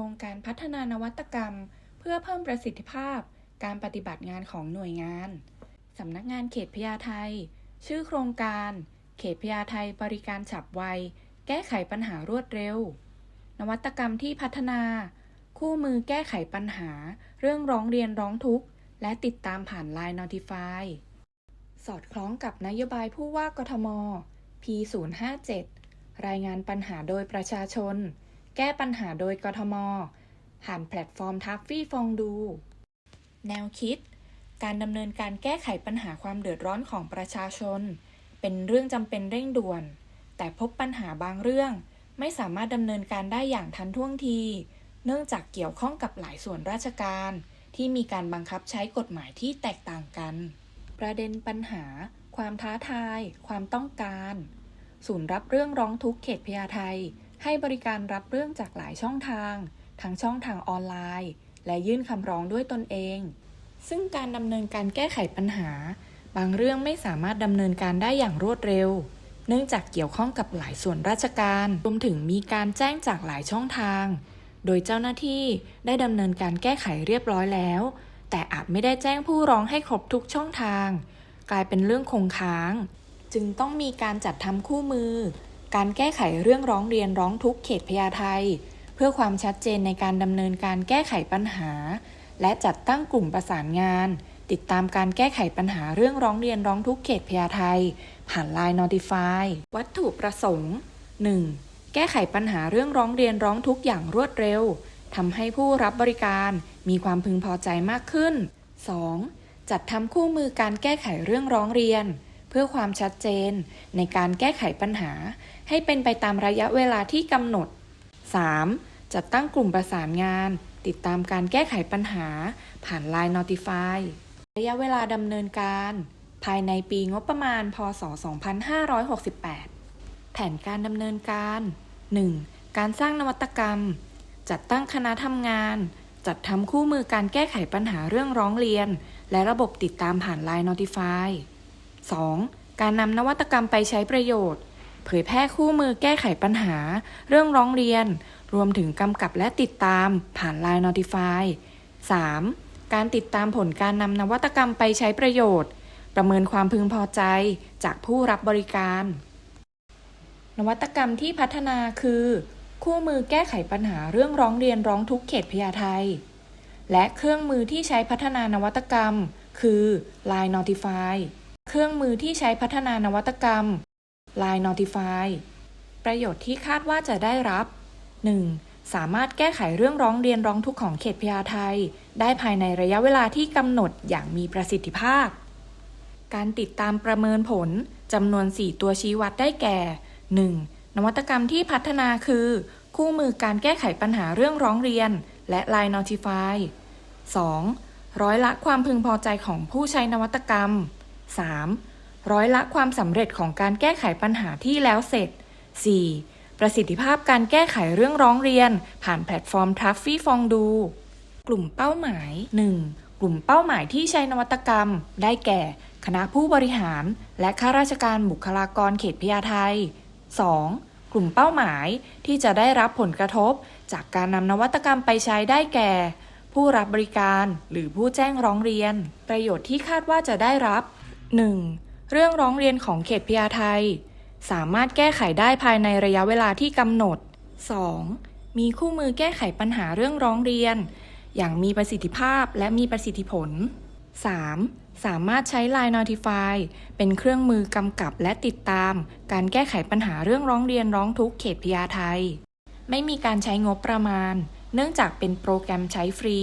โครงการพัฒนานวัตกรรม เพื่อเพิ่มประสิทธิภาพ การปฏิบัติงานของหน่วยงาน สำนักงานเขตพญาไทชื่อโครงการ เขตพญาไทบริการฉับไว แก้ไขปัญหารวดเร็ว นวัตกรรมที่พัฒนา คู่มือแก้ไขปัญหา เรื่องร้องเรียนร้องทุกข์ และติดตามผ่าน Line Notify สอดคล้องกับนโยบายผู้ว่ากทม P057 รายงานปัญหาโดยประชาชน แก้ปัญหาโดยกทม ผ่านแพลตฟอร์มทัฟฟี่ฟองดู แนวคิด การดำเนินการแก้ไขปัญหาความเดือดร้อนของประชาชน เป็นเรื่องจำเป็นเร่งด่วน แต่พบปัญหาบางเรื่อง ไม่สามารถดำเนินการได้อย่างทันท่วงที เนื่องจากเกี่ยวข้องกับหลายส่วนราชการ ที่มีการบังคับใช้กฎหมายที่แตกต่างกัน ประเด็นปัญหา ความท้าทาย ความต้องการ ศูนย์รับเรื่องร้องทุกข์เขตพญาไท ให้บริการรับเรื่องจากหลายช่องทาง ทั้งช่องทางออนไลน์ และยื่นคำร้องด้วยตนเอง ซึ่งการดำเนินการแก้ไขปัญหา บางเรื่องไม่สามารถดำเนินการได้อย่างรวดเร็ว เนื่องจากเกี่ยวข้องกับหลายส่วนราชการ รวมถึงมีการแจ้งจากหลายช่องทาง โดยเจ้าหน้าที่ได้ดำเนินการแก้ไขเรียบร้อยแล้ว แต่อาจไม่ได้แจ้งผู้ร้องให้ครบทุกช่องทาง กลายเป็นเรื่องคงค้าง จึงต้องมีการจัดทำคู่มือ การแก้ไขเรื่องร้องเรียนร้องทุกข์เขตพญาไทเพื่อความชัดเจนในการดำเนินการแก้ไขปัญหา และจัดตั้งกลุ่มประสานงาน ติดตามการแก้ไขปัญหาเรื่องร้องเรียนร้องทุกข์เขตพญาไทผ่าน Line Notify วัตถุประสงค์ 1. แก้ไขปัญหาเรื่องร้องเรียนร้องทุกข์อย่างรวดเร็วทำให้ผู้รับบริการมีความพึงพอใจมากขึ้น 2. จัดทำคู่มือการแก้ไขเรื่องร้องเรียน เพื่อความชัดเจนในการแก้ไขปัญหา ให้เป็นไปตามระยะเวลาที่กำหนด 3. จัดตั้งกลุ่มประสานงาน ติดตามการแก้ไขปัญหา ผ่าน Line Notify ระยะเวลาดำเนินการ ภายในปีงบประมาณ พศ 2568 แผนการดำเนินการ 1. การสร้างนวัตกรรม จัดตั้งคณะทำงาน จัดทำคู่มือการแก้ไขปัญหาเรื่องร้องเรียน และระบบติดตามผ่าน Line Notify 2. การนำนวัตกรรมไปใช้ประโยชน์ เผยแพร่คู่มือแก้ไขปัญหา เรื่องร้องเรียน รวมถึงกำกับและติดตาม ผ่าน Line Notify 3. การติดตามผลการนำนวัตกรรมไปใช้ประโยชน์ ประเมินความพึงพอใจจากผู้รับบริการ นวัตกรรมที่พัฒนาคือ คู่มือแก้ไขปัญหาเรื่องร้องเรียนร้องทุกข์เขตพญาไทและเครื่องมือที่ใช้พัฒนานวัตกรรม คือ Line Notify เครื่องมือที่ใช้พัฒนานวัตกรรม Line Notify ประโยชน์ที่คาดว่าจะได้รับ 1. สามารถแก้ไขเรื่องร้องเรียนร้องทุกข์ของเขตพญาไทได้ภายในระยะเวลาที่กำหนดอย่างมีประสิทธิภาพ การติดตามประเมินผลจำนวน 4 ตัวชี้วัดได้แก่ 1. นวัตกรรมที่พัฒนาคือ คู่มือการแก้ไขปัญหาเรื่องร้องเรียน และ Line Notify 2. ร้อยละความพึงพอใจของผู้ใช้นวัตกรรม 3. ร้อยละความสำเร็จของการแก้ไขปัญหาที่แล้วเสร็จ 4. ประสิทธิภาพการแก้ไขเรื่องร้องเรียน ผ่านแพลตฟอร์มทัฟฟี่ฟองดู กลุ่มเป้าหมาย 1. กลุ่มเป้าหมายที่ใช้นวัตกรรม ได้แก่ คณะผู้บริหาร และข้าราชการบุคลากรเขตพญาไท 2. กลุ่มเป้าหมายที่จะได้รับผลกระทบ จากการนำนวัตกรรมไปใช้ได้แก่ ผู้รับบริการหรือผู้แจ้งร้องเรียน ประโยชน์ที่คาดว่าจะได้รับ 1. เรื่องร้องเรียนของเขตพญาไทสามารถแก้ไขได้ภายในระยะเวลาที่กำหนด 2. มีคู่มือแก้ไขปัญหาเรื่องร้องเรียน อย่างมีประสิทธิภาพและมีประสิทธิผล 3. สามารถใช้ Line Notify เป็นเครื่องมือกำกับและติดตาม การแก้ไขปัญหาเรื่องร้องเรียนร้องทุกข์เขตพญาไทไม่มีการใช้งบประมาณ เนื่องจากเป็นโปรแกรมใช้ฟรี